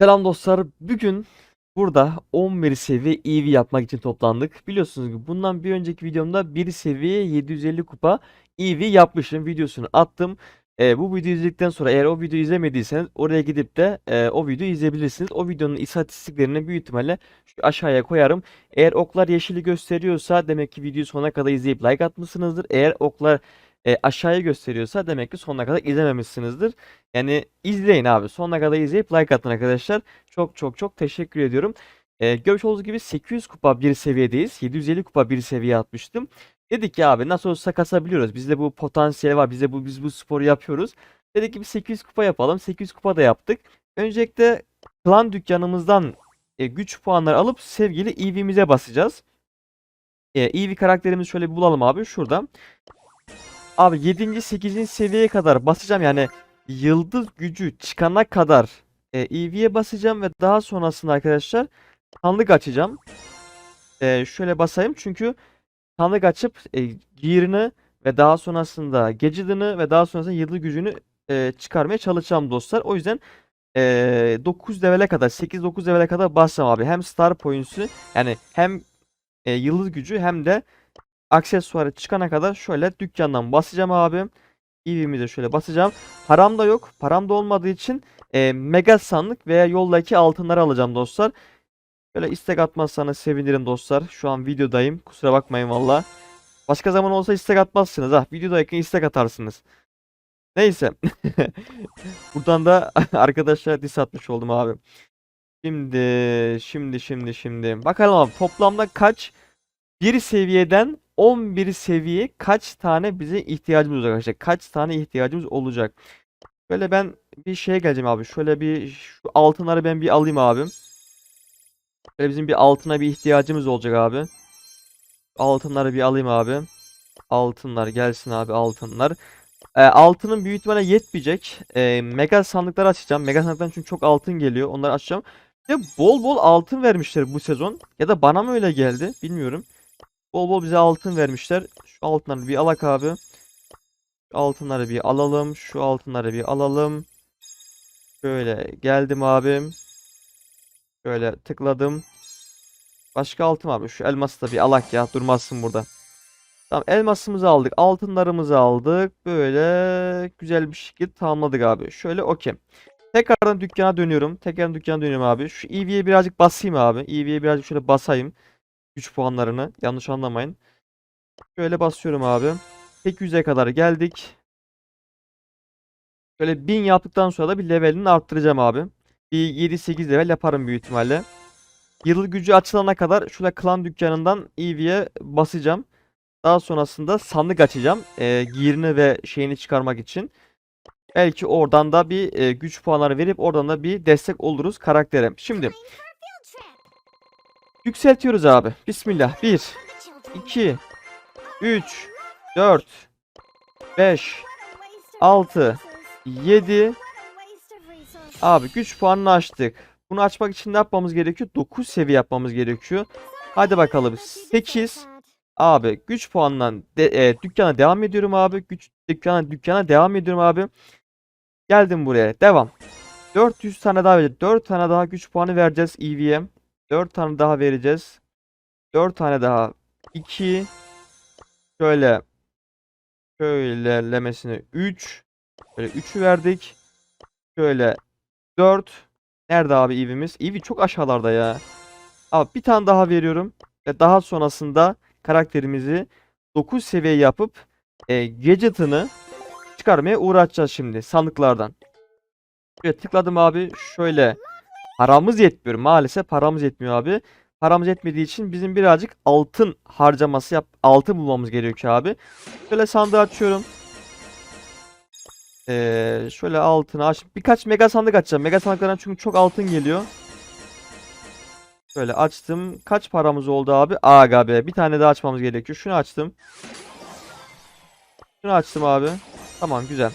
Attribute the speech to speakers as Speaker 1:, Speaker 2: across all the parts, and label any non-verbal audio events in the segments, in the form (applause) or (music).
Speaker 1: Selam dostlar. Bugün burada 11 seviye EV yapmak için toplandık. Biliyorsunuz ki bundan bir önceki videomda 1 seviye 750 kupa EV yapmışım. Videosunu attım. Ee, bu videoyu izledikten sonra eğer o videoyu izlemediyseniz oraya gidip de e, o videoyu izleyebilirsiniz. O videonun istatistiklerini büyük ihtimalle şu aşağıya koyarım. Eğer oklar yeşili gösteriyorsa demek ki videoyu sonuna kadar izleyip like atmışsınızdır. Eğer oklar e, aşağıya gösteriyorsa demek ki sonuna kadar izlememişsinizdir. Yani izleyin abi. Sonuna kadar izleyip like atın arkadaşlar. Çok çok çok teşekkür ediyorum. Ee, görmüş olduğunuz gibi 800 kupa bir seviyedeyiz. 750 kupa bir seviye atmıştım. Dedik ki abi nasıl olsa kasabiliyoruz. Bizde bu potansiyel var. Bize bu biz bu sporu yapıyoruz. Dedik ki bir 800 kupa yapalım. 800 kupa da yaptık. Öncelikle klan dükkanımızdan e, güç puanları alıp sevgili EV'mize basacağız. E, EV karakterimizi şöyle bulalım abi şuradan. Abi 7. 8. seviyeye kadar basacağım yani yıldız gücü çıkana kadar e, EV'ye basacağım ve daha sonrasında arkadaşlar sandık açacağım. E, şöyle basayım çünkü sandık açıp e, gear'ını ve daha sonrasında gadget'ını ve daha sonrasında yıldız gücünü e, çıkarmaya çalışacağım dostlar. O yüzden e, 9 level'e kadar 8-9 level'e kadar basacağım abi. Hem star points'ü yani hem e, yıldız gücü hem de aksesuarı çıkana kadar şöyle dükkandan basacağım abi. EV'mi de şöyle basacağım. Param da yok. Param da olmadığı için e, mega sandık veya yoldaki altınları alacağım dostlar. Böyle istek atmazsanız sevinirim dostlar. Şu an videodayım. Kusura bakmayın valla. Başka zaman olsa istek atmazsınız ha. Videodayken istek atarsınız. Neyse. (laughs) Buradan da (laughs) arkadaşlara diss atmış oldum abi. Şimdi, şimdi, şimdi, şimdi. Bakalım abi toplamda kaç bir seviyeden 11 seviye kaç tane bize ihtiyacımız olacak arkadaşlar? Kaç tane ihtiyacımız olacak? Böyle ben bir şeye geleceğim abi. Şöyle bir şu altınları ben bir alayım abi. Böyle bizim bir altına bir ihtiyacımız olacak abi. Altınları bir alayım abi. Altınlar gelsin abi altınlar. Ee, altının büyük ihtimalle yetmeyecek. Ee, mega sandıkları açacağım. Mega sandıktan çünkü çok altın geliyor. Onları açacağım. Ve bol bol altın vermişler bu sezon. Ya da bana mı öyle geldi? Bilmiyorum. Bol bol bize altın vermişler. Şu altınları bir alak abi. Şu altınları bir alalım. Şu altınları bir alalım. Şöyle geldim abim. Şöyle tıkladım. Başka altın abi. Şu elması da bir alak ya. Durmazsın burada. Tamam elmasımızı aldık. Altınlarımızı aldık. Böyle güzel bir şekilde tamamladık abi. Şöyle okey. Tekrardan dükkana dönüyorum. Tekrardan dükkana dönüyorum abi. Şu EV'ye birazcık basayım abi. EV'ye birazcık şöyle basayım. Güç puanlarını. Yanlış anlamayın. Şöyle basıyorum abi. 800'e kadar geldik. Böyle 1000 yaptıktan sonra da bir levelini arttıracağım abi. Bir 7-8 level yaparım büyük ihtimalle. Yıldız gücü açılana kadar şurada klan dükkanından EV'ye basacağım. Daha sonrasında sandık açacağım. E, gear'ını ve şeyini çıkarmak için. Belki oradan da bir e, güç puanları verip oradan da bir destek oluruz karaktere. Şimdi yükseltiyoruz abi. Bismillah. 1 2 3 4 5 6 7 Abi güç puanını açtık. Bunu açmak için ne yapmamız gerekiyor? 9 seviye yapmamız gerekiyor. Hadi bakalım. 8 Abi güç puanından de, e, dükkana devam ediyorum abi. Güç dükkana dükkana devam ediyorum abi. Geldim buraya. Devam. 400 tane daha vereceğiz. 4 tane daha güç puanı vereceğiz EV'ye. 4 tane daha vereceğiz. 4 tane daha. 2 şöyle şöyle lemesine 3 Böyle 3'ü verdik. Şöyle 4 Nerede abi EV'miz? EV çok aşağılarda ya. Abi bir tane daha veriyorum. Ve daha sonrasında karakterimizi 9 seviye yapıp e, gadget'ını çıkarmaya uğraşacağız şimdi sandıklardan. Şöyle tıkladım abi. Şöyle paramız yetmiyor. Maalesef paramız yetmiyor abi. Paramız yetmediği için bizim birazcık altın harcaması yap altın bulmamız gerekiyor abi. Şöyle sandığı açıyorum. Ee, şöyle altını aç. Birkaç mega sandık açacağım. Mega sandıklardan çünkü çok altın geliyor. Şöyle açtım. Kaç paramız oldu abi? Aga be. Bir tane daha açmamız gerekiyor. Şunu açtım. Şunu açtım abi. Tamam güzel.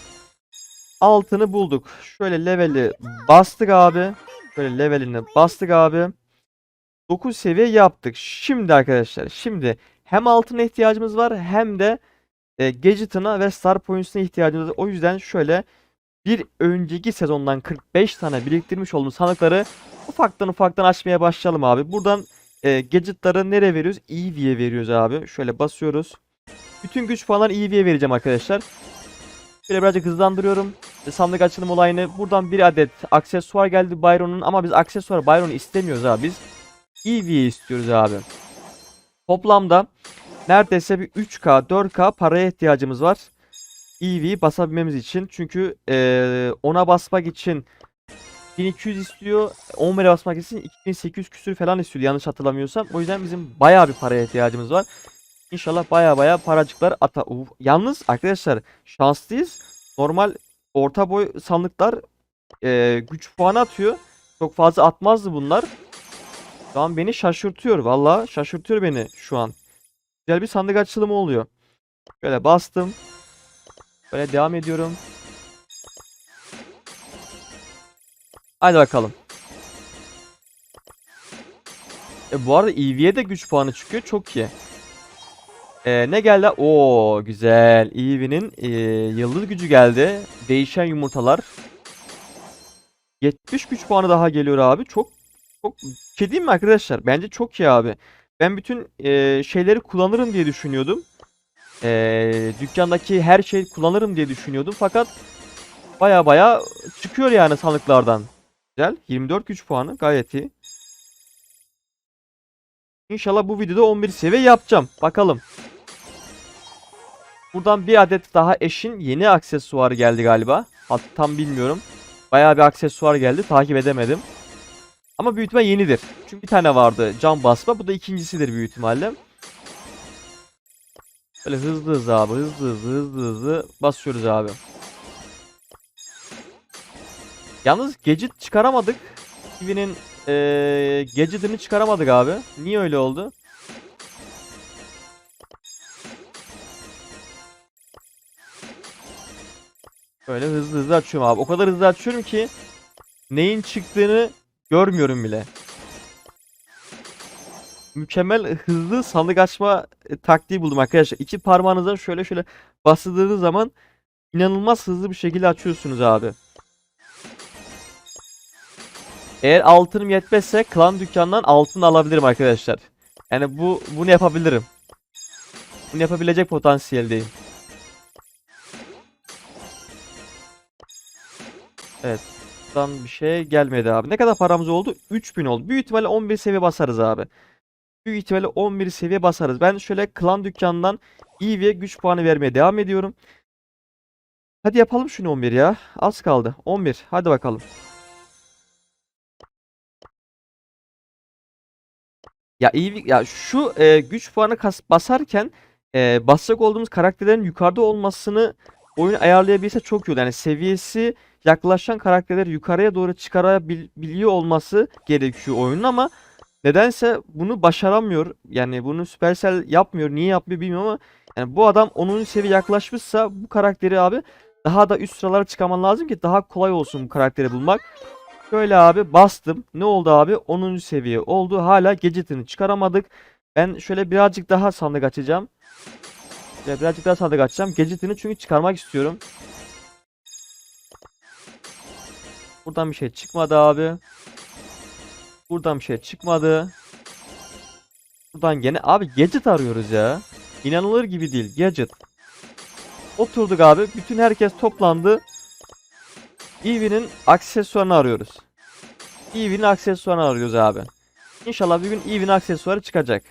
Speaker 1: Altını bulduk. Şöyle leveli bastık abi. Şöyle levelini bastık abi. 9 seviye yaptık. Şimdi arkadaşlar. Şimdi hem altına ihtiyacımız var hem de e, gadget'ına ve star points'ine ihtiyacımız var. O yüzden şöyle bir önceki sezondan 45 tane biriktirmiş olduğumuz sandıkları ufaktan ufaktan açmaya başlayalım abi. Buradan e, gadgetları nereye veriyoruz? Eevee'ye veriyoruz abi. Şöyle basıyoruz. Bütün güç puanlarını Eevee'ye vereceğim arkadaşlar. Şöyle birazcık hızlandırıyorum. E, Sandık açılım olayını. Buradan bir adet aksesuar geldi Byron'un ama biz aksesuar Byron'u istemiyoruz abi. Biz Eevee'yi istiyoruz abi. Toplamda neredeyse bir 3K 4K paraya ihtiyacımız var. EV'yi basabilmemiz için. Çünkü eee, ona basmak için 1200 istiyor. 10 lira basmak için 2800 küsür falan istiyor yanlış hatırlamıyorsam. O yüzden bizim bayağı bir paraya ihtiyacımız var. İnşallah bayağı bayağı paracıklar ata. Uf. Yalnız arkadaşlar şanslıyız. Normal orta boy sandıklar eee, güç puanı atıyor. Çok fazla atmazdı bunlar. Şu an beni şaşırtıyor. Valla şaşırtıyor beni şu an. Güzel bir sandık açılımı oluyor. Böyle bastım. Böyle devam ediyorum. Hadi bakalım. E, bu arada EV'ye de güç puanı çıkıyor. Çok iyi. E, ne geldi? Oo güzel. EV'nin e, yıldız gücü geldi. Değişen yumurtalar. 70 güç puanı daha geliyor abi. Çok çok şey mi arkadaşlar? Bence çok iyi abi. Ben bütün e, şeyleri kullanırım diye düşünüyordum. E, dükkandaki her şeyi kullanırım diye düşünüyordum. Fakat baya baya çıkıyor yani sandıklardan. Güzel. 24 güç puanı gayet iyi. İnşallah bu videoda 11 seviye yapacağım. Bakalım. Buradan bir adet daha eşin yeni aksesuarı geldi galiba. Hatta tam bilmiyorum. Bayağı bir aksesuar geldi. Takip edemedim. Ama büyük ihtimal yenidir. Çünkü bir tane vardı cam basma. Bu da ikincisidir büyük ihtimalle. Böyle hızlı hızlı abi. Hızlı hızlı hızlı hızlı basıyoruz abi. Yalnız gadget çıkaramadık. Kiwi'nin eee gadget'ını çıkaramadık abi. Niye öyle oldu? Böyle hızlı hızlı açıyorum abi. O kadar hızlı açıyorum ki neyin çıktığını görmüyorum bile. Mükemmel hızlı sandık açma e, taktiği buldum arkadaşlar. İki parmağınıza şöyle şöyle bastırdığınız zaman inanılmaz hızlı bir şekilde açıyorsunuz abi. Eğer altınım yetmezse klan dükkanından altın alabilirim arkadaşlar. Yani bu bunu yapabilirim. Bunu yapabilecek potansiyeldeyim. Evet. Buradan bir şey gelmedi abi. Ne kadar paramız oldu? 3000 oldu. Büyük ihtimalle 11 seviye basarız abi. Büyük ihtimalle 11 seviye basarız. Ben şöyle klan dükkanından iyi ve güç puanı vermeye devam ediyorum. Hadi yapalım şunu 11 ya. Az kaldı. 11. Hadi bakalım. Ya iyi ya şu e, güç puanı kas, basarken e, basacak olduğumuz karakterlerin yukarıda olmasını oyun ayarlayabilse çok iyi olur. Yani seviyesi yaklaşan karakterleri yukarıya doğru çıkarabiliyor olması gerekiyor oyunun ama nedense bunu başaramıyor. Yani bunu Supercell yapmıyor. Niye yapmıyor bilmiyorum ama yani bu adam 10. seviye yaklaşmışsa bu karakteri abi daha da üst sıralara çıkarman lazım ki daha kolay olsun bu karakteri bulmak. Şöyle abi bastım. Ne oldu abi? 10. seviye oldu. Hala gadget'ını çıkaramadık. Ben şöyle birazcık daha sandık açacağım. Şöyle birazcık daha sandık açacağım. Gadget'ını çünkü çıkarmak istiyorum. Buradan bir şey çıkmadı abi. Buradan bir şey çıkmadı. Buradan gene abi gadget arıyoruz ya. İnanılır gibi değil gadget. Oturduk abi. Bütün herkes toplandı. Eevee'nin aksesuarını arıyoruz. Eevee'nin aksesuarını arıyoruz abi. İnşallah bir gün Eevee'nin aksesuarı çıkacak.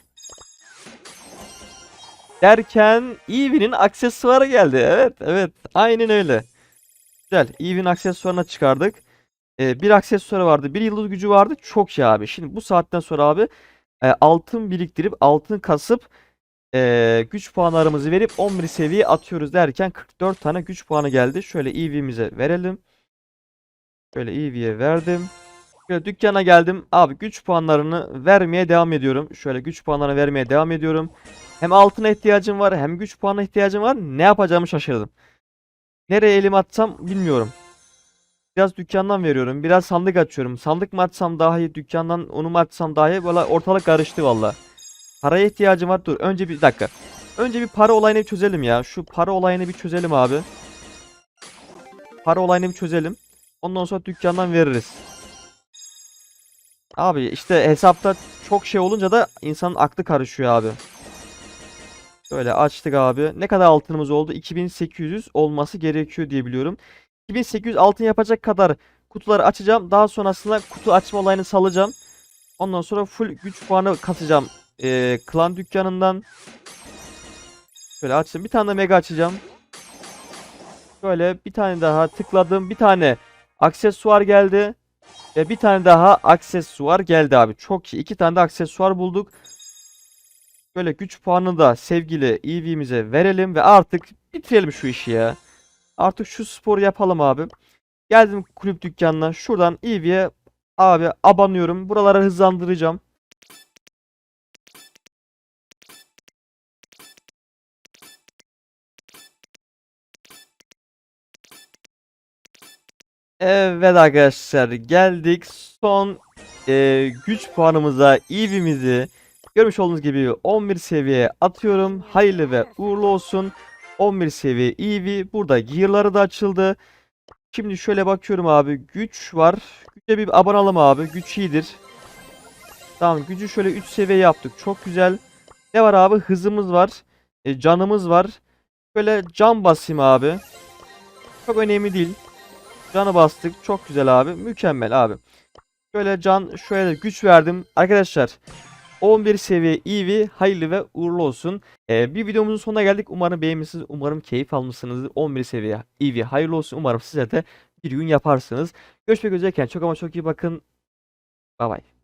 Speaker 1: Derken Eevee'nin aksesuarı geldi. Evet, evet. Aynen öyle. Güzel. Eevee'nin aksesuarını çıkardık. Ee, bir aksesuarı vardı. Bir yıldız gücü vardı. Çok iyi abi. Şimdi bu saatten sonra abi e, altın biriktirip altın kasıp e, güç puanlarımızı verip 11 seviye atıyoruz derken 44 tane güç puanı geldi. Şöyle Eevee'mize verelim. Şöyle Eevee'ye verdim. Şöyle dükkana geldim. Abi güç puanlarını vermeye devam ediyorum. Şöyle güç puanlarını vermeye devam ediyorum. Hem altına ihtiyacım var hem güç puanına ihtiyacım var. Ne yapacağımı şaşırdım. Nereye elim atsam bilmiyorum. Biraz dükkandan veriyorum. Biraz sandık açıyorum. Sandık mı açsam daha iyi, dükkandan onu mu açsam daha iyi. Valla ortalık karıştı valla. Paraya ihtiyacım var. Dur önce bir dakika. Önce bir para olayını çözelim ya. Şu para olayını bir çözelim abi. para olayını bir çözelim. Ondan sonra dükkandan veririz. Abi işte hesapta çok şey olunca da insanın aklı karışıyor abi. Böyle açtık abi. Ne kadar altınımız oldu? 2800 olması gerekiyor diye biliyorum. 2800 altın yapacak kadar kutuları açacağım. Daha sonrasında kutu açma olayını salacağım. Ondan sonra full güç puanı kasacağım. Ee, klan dükkanından. Şöyle açtım. Bir tane de mega açacağım. Böyle bir tane daha tıkladım. Bir tane aksesuar geldi. Ve bir tane daha aksesuar geldi abi. Çok iyi. İki tane de aksesuar bulduk. Böyle güç puanını da sevgili EV'mize verelim ve artık bitirelim şu işi ya. Artık şu sporu yapalım abi. Geldim kulüp dükkanına. Şuradan EV'ye abi abanıyorum. Buraları hızlandıracağım. Evet arkadaşlar geldik son e, güç puanımıza EV'mizi görmüş olduğunuz gibi 11 seviyeye atıyorum. Hayırlı ve uğurlu olsun. 11 seviye EV. Burada gear'ları da açıldı. Şimdi şöyle bakıyorum abi. Güç var. Güce bir abanalım abi. Güç iyidir. Tamam gücü şöyle 3 seviye yaptık. Çok güzel. Ne var abi? Hızımız var. E, canımız var. Böyle can basayım abi. Çok önemli değil. Canı bastık. Çok güzel abi. Mükemmel abi. Şöyle can şöyle güç verdim. Arkadaşlar 11 seviye EV hayırlı ve uğurlu olsun. Ee, bir videomuzun sonuna geldik. Umarım beğenmişsiniz. Umarım keyif almışsınızdır. 11 seviye EV hayırlı olsun. Umarım sizler de bir gün yaparsınız. Görüşmek üzere. Çok ama çok iyi bakın. Bay bay.